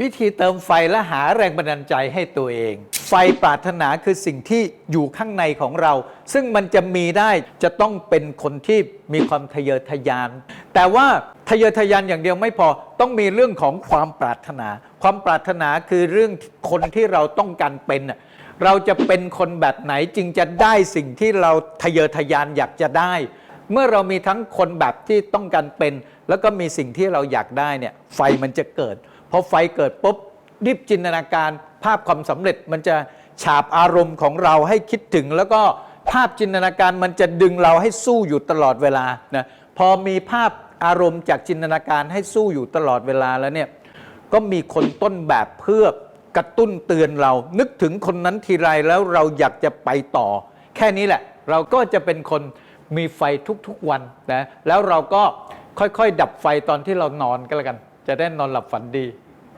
วิธีเติมไฟและหาแรงบันดาลใจให้ตัวเอง ไฟปรารถนาคือสิ่งที่อยู่ข้างในของเรา ซึ่งมันจะมีได้จะต้องเป็นคนที่มีความทะเยอทะยาน แต่ว่าทะเยอทะยานอย่างเดียวไม่พอต้องมีเรื่องของความปรารถนา ความปรารถนาคือเรื่องคนที่เราต้องการเป็นเราจะเป็นคนแบบไหนจึงจะได้สิ่งที่เราทะเยอทะยานอยากจะได้ เมื่อเรามีทั้งคนแบบที่ต้องการเป็น แล้วก็มีสิ่งที่เราอยากได้เนี่ยไฟมันจะเกิดพอไฟเกิดปุ๊บรีบจินตนาการภาพความสำเร็จมันจะฉาบอารมณ์ของเราให้คิดถึง แล้วก็ภาพจินตนาการมันจะดึงเราให้สู้อยู่ตลอดเวลานะพอมีภาพอารมณ์จากจินตนาการให้สู้อยู่ตลอดเวลาแล้วเนี่ยก็มีคนต้นแบบเพื่อกระตุ้นเตือนเรา นึกถึงคนนั้นทีไรแล้วเราอยากจะไปต่อ แค่นี้แหละ เราก็จะเป็นคนมีไฟทุกๆวันนะแล้วเราก็ ค่อยๆ ดับไฟตอนที่เรานอนก็แล้วกัน จะได้นอนหลับฝันดี